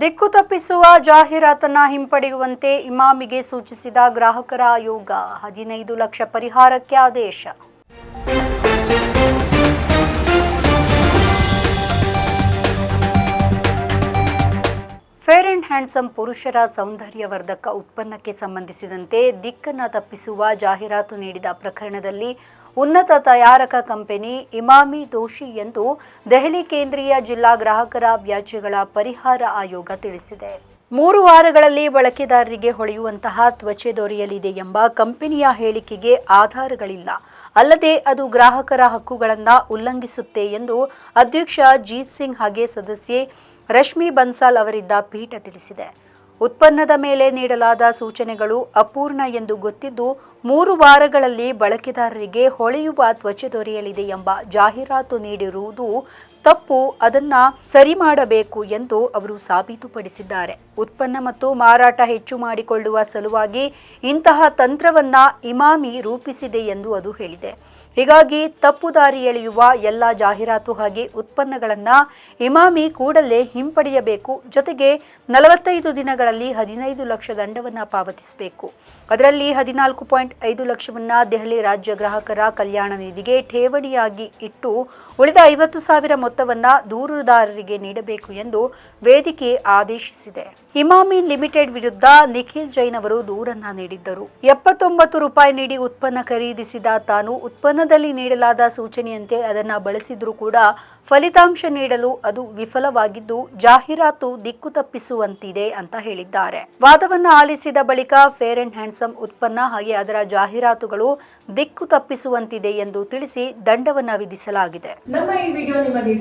ದಿಕ್ಕು ತಪ್ಪಿಸುವ ಜಾಹೀರಾತನ್ನ ಹಿಂಪಡೆಯುವಂತೆ ಇಮಾಮಿಗೆ ಸೂಚಿಸಿದ ಗ್ರಾಹಕರ ಆಯೋಗ ಹದಿನೈದು ಲಕ್ಷ ಪರಿಹಾರಕ್ಕೆ ಆದೇಶ. ಅಂಡ್ ಹ್ಯಾಂಡ್ಸಮ್ ಪುರುಷರ ಸೌಂದರ್ಯವರ್ಧಕ ಉತ್ಪನ್ನಕ್ಕೆ ಸಂಬಂಧಿಸಿದಂತೆ ದಿಕ್ಕನ್ನು ತಪ್ಪಿಸುವ ಜಾಹೀರಾತು ನೀಡಿದ ಪ್ರಕರಣದಲ್ಲಿ ಉನ್ನತ ತಯಾರಕ ಕಂಪನಿ ಇಮಾಮಿ ದೋಷಿ ಎಂದು ದೆಹಲಿ ಕೇಂದ್ರೀಯ ಜಿಲ್ಲಾ ಗ್ರಾಹಕರ ವ್ಯಾಜ್ಯಗಳ ಪರಿಹಾರ ಆಯೋಗ ತಿಳಿಸಿದೆ. ಮೂರು ವಾರಗಳಲ್ಲಿ ಬಳಕೆದಾರರಿಗೆ ಹೊಳೆಯುವಂತಹ ತ್ವಚೆ ದೊರೆಯಲಿದೆ ಎಂಬ ಕಂಪನಿಯ ಹೇಳಿಕೆಗೆ ಆಧಾರಗಳಿಲ್ಲ. ಅಲ್ಲದೆ ಅದು ಗ್ರಾಹಕರ ಹಕ್ಕುಗಳನ್ನು ಉಲ್ಲಂಘಿಸುತ್ತೆ ಎಂದು ಅಧ್ಯಕ್ಷ ಜೀತ್ ಸಿಂಗ್ ಹಾಗೆ ಸದಸ್ಯೆ ರಶ್ಮಿ ಬನ್ಸಾಲ್ ಅವರಿದ್ದ ಪೀಠ ತಿಳಿಸಿದೆ. ಉತ್ಪನ್ನದ ಮೇಲೆ ನೀಡಲಾದ ಸೂಚನೆಗಳು ಅಪೂರ್ಣ ಎಂದು ಗೊತ್ತಿದ್ದು, ಮೂರು ವಾರಗಳಲ್ಲಿ ಬಳಕೆದಾರರಿಗೆ ಹೊಳೆಯುವ ತ್ವಚೆ ದೊರೆಯಲಿದೆ ಎಂಬ ಜಾಹೀರಾತು ನೀಡಿರುವುದು ತಪ್ಪು ಅದನ್ನ ಸರಿ ಮಾಡಬೇಕು ಎಂದು ಅವರು ಸಾಬೀತುಪಡಿಸಿದ್ದಾರೆ. ಉತ್ಪನ್ನ ಮತ್ತು ಮಾರಾಟ ಹೆಚ್ಚು ಮಾಡಿಕೊಳ್ಳುವ ಸಲುವಾಗಿ ಇಂತಹ ತಂತ್ರವನ್ನ ಇಮಾಮಿ ರೂಪಿಸಿದೆ ಎಂದು ಅದು ಹೇಳಿದೆ. ಹೀಗಾಗಿ ತಪ್ಪು ದಾರಿ ಎಳೆಯುವ ಎಲ್ಲ ಜಾಹೀರಾತು ಹಾಗೆ ಉತ್ಪನ್ನಗಳನ್ನ ಇಮಾಮಿ ಕೂಡಲೇ ಹಿಂಪಡೆಯಬೇಕು. ಜೊತೆಗೆ ನಲವತ್ತೈದು ದಿನಗಳಲ್ಲಿ ಹದಿನೈದು ಲಕ್ಷ ದಂಡವನ್ನ ಪಾವತಿಸಬೇಕು. ಅದರಲ್ಲಿ ಹದಿನಾಲ್ಕು ಪಾಯಿಂಟ್ ಐದು ಲಕ್ಷವನ್ನ ದೆಹಲಿ ರಾಜ್ಯ ಗ್ರಾಹಕರ ಕಲ್ಯಾಣ ನಿಧಿಗೆ ಠೇವಣಿಯಾಗಿ ಇಟ್ಟು ಉಳಿದ ಐವತ್ತು ಸಾವಿರ ಮೊತ್ತವನ್ನ ದೂರುದಾರರಿಗೆ ನೀಡಬೇಕು ಎಂದು ವೇದಿಕೆ ಆದೇಶಿಸಿದೆ. ಇಮಾಮಿ ಲಿಮಿಟೆಡ್ ವಿರುದ್ಧ ನಿಖಿಲ್ ಜೈನ್ ಅವರು ದೂರನ್ನ ನೀಡಿದ್ದರು. ಎಪ್ಪತ್ತೊಂಬತ್ತು ರೂಪಾಯಿ ನೀಡಿ ಉತ್ಪನ್ನ ಖರೀದಿಸಿದ ತಾನು ಉತ್ಪನ್ನದಲ್ಲಿ ನೀಡಲಾದ ಸೂಚನೆಯಂತೆ ಅದನ್ನು ಬಳಸಿದ್ರೂ ಕೂಡ ಫಲಿತಾಂಶ ನೀಡಲು ಅದು ವಿಫಲವಾಗಿದ್ದು ಜಾಹೀರಾತು ದಿಕ್ಕು ತಪ್ಪಿಸುವಂತಿದೆ ಅಂತ ಹೇಳಿದ್ದಾರೆ. ವಾದವನ್ನು ಆಲಿಸಿದ ಬಳಿಕ ಫೇರ್ ಅಂಡ್ ಹ್ಯಾಂಡ್ಸಮ್ ಉತ್ಪನ್ನ ಹಾಗೆ ಅದರ ಜಾಹೀರಾತುಗಳು ದಿಕ್ಕು ತಪ್ಪಿಸುವಂತಿದೆ ಎಂದು ತಿಳಿಸಿ ದಂಡವನ್ನು ವಿಧಿಸಲಾಗಿದೆ. ನಮ್ಮ ಈ ವಿಡಿಯೋ ನಿಮಗೆ